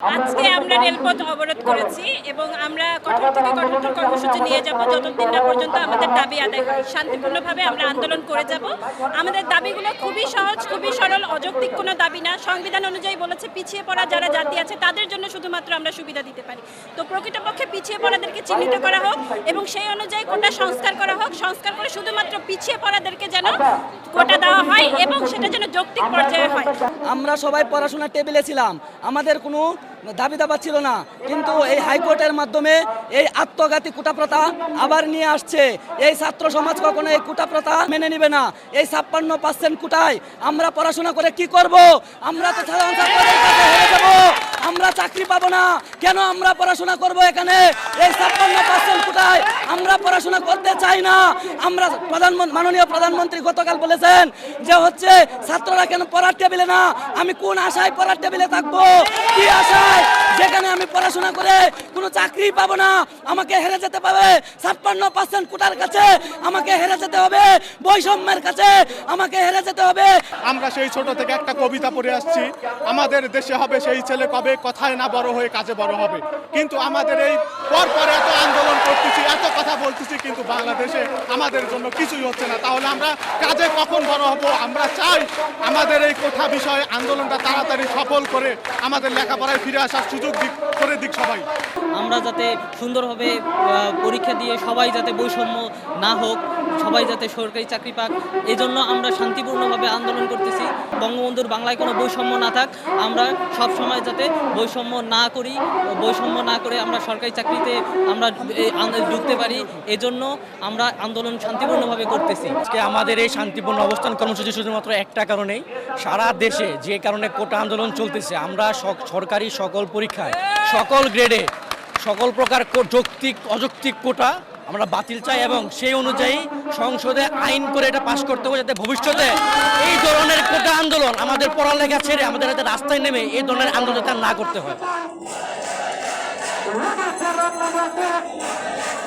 আজকে আমরা রেলপথ অবরোধ করেছি এবং আমরা কঠোর থেকে কঠোর কর্মসূচি নিয়ে যাব। যতদিন না পর্যন্ত আমাদের দাবি আদায় হয়, শান্তিপূর্ণভাবে আমরা আন্দোলন করে যাব। আমাদের দাবিগুলো খুবই সহজ, খুবই সরল, অযৌক্তিক কোনো দাবি না। সংবিধান অনুযায়ী বলেছে, পিছিয়ে পড়া যারা জাতি আছে, তাদের জন্য শুধুমাত্র আমরা সুবিধা দিতে পারি। তো প্রকৃতপক্ষে পিছিয়ে পড়াদেরকে চিহ্নিত করা হোক এবং সেই অনুযায়ী কোটা সংস্কার করা হোক, সংস্কার করে শুধুমাত্র পিছিয়ে পড়াদেরকে যেন কোটা দেওয়া হয় এবং সেটা যেন যৌক্তিক পর্যায়ে হয়। আমরা সবাই পড়াশোনার টেবিলে ছিলাম। আমাদের কোনো দাবি দাবা ছিল না। কিন্তু এই হাইকোর্টের মাধ্যমে এই আত্মঘাতী কুটাপ্রথা আবার নিয়ে আসছে। এই ছাত্র সমাজ কখনো এই কুটাপ্রথা মেনে নিবে না। এই ছাপ্পান্ন পার্সেন্ট কুটায় আমরা পড়াশোনা করে কি করব? আমরা তো সাধারণ যাব। আমরা চাকরি পাবো না। কেন আমরা পড়াশোনা করব এখানে? এই ছাপ্পান্ন পার্সেন্ট কুটায় আমরা পড়াশোনা করতে চাই না। আমরা প্রধানমন্ত্রী মাননীয় প্রধানমন্ত্রী গতকাল বলেছেন যে হচ্ছে ছাত্ররা কেন পড়ার টেবিলে না? আমি কোন আশায় পড়ার টেবিলে থাকব? কি আশায় যেখানে আমি পড়াশোনা করে কোনো চাকরি পাবো না। আমাকে হেরে যেতে পাবে ছাপ্পান্ন পার্সেন্ট কোটার কাছে আমাকে হেরে যেতে হবে। বৈষম্যের কাছে আমাকে হেরে যেতে হবে। আমরা সেই ছোট থেকে একটা কবিতা পড়ে আসছি। আমাদের দেশে হবে সেই ছেলে কবে? কথায় না বড় হয়ে কাজে বড় হবে। কিন্তু আমাদের এই পর পর এত আন্দোলন করতেছি, এত কথা বলতেছি, কিন্তু বাংলাদেশে আমাদের জন্য কিছুই হচ্ছে না। তাহলে আমরা কাজে কখন বড় হব? আমরা চাই আমাদের এই কোঠা বিষয়ে আন্দোলনটা তাড়াতাড়ি সফল করে আমাদের লেখাপড়ায় ফিরে আসার সুযোগ দিক, করে দিক সবাই। আমরা যাতে সুন্দরভাবে পরীক্ষা দিয়ে সবাই যাতে বৈষম্য না হোক, সবাই যাতে সরকারি চাকরি পাক এই জন্য আমরা শান্তিপূর্ণভাবে আন্দোলন করতেছি। বঙ্গবন্ধুর বাংলায় কোনো বৈষম্য না থাক, আমরা সব সময় যাতে বৈষম্য না করি, বৈষম্য না করে আমরা সরকারি চাকরিতে আমরা ঢুকতে পারি, এজন্য আমরা আন্দোলন শান্তিপূর্ণভাবে করতেছি। আজকে আমাদের এই শান্তিপূর্ণ অবস্থান কর্মসূচি শুধুমাত্র একটা কারণেই সারা দেশে যে কারণে কোটা আন্দোলন চলতেছে, আমরা সরকারি সকল পরীক্ষায়, সকল গ্রেডে, সকল প্রকার যৌক্তিক, অযৌক্তিক কোটা আমরা বাতিল চাই এবং সেই অনুযায়ী সংসদে আইন করে এটা পাশ করতে হবে যাতে ভবিষ্যতে এই ধরনের কোটা আন্দোলন আমাদের পড়ালেখা ছেড়ে আমাদের যাতে রাস্তায় নেমে এই ধরনের আন্দোলন না করতে হয়। Rumah Karam Lama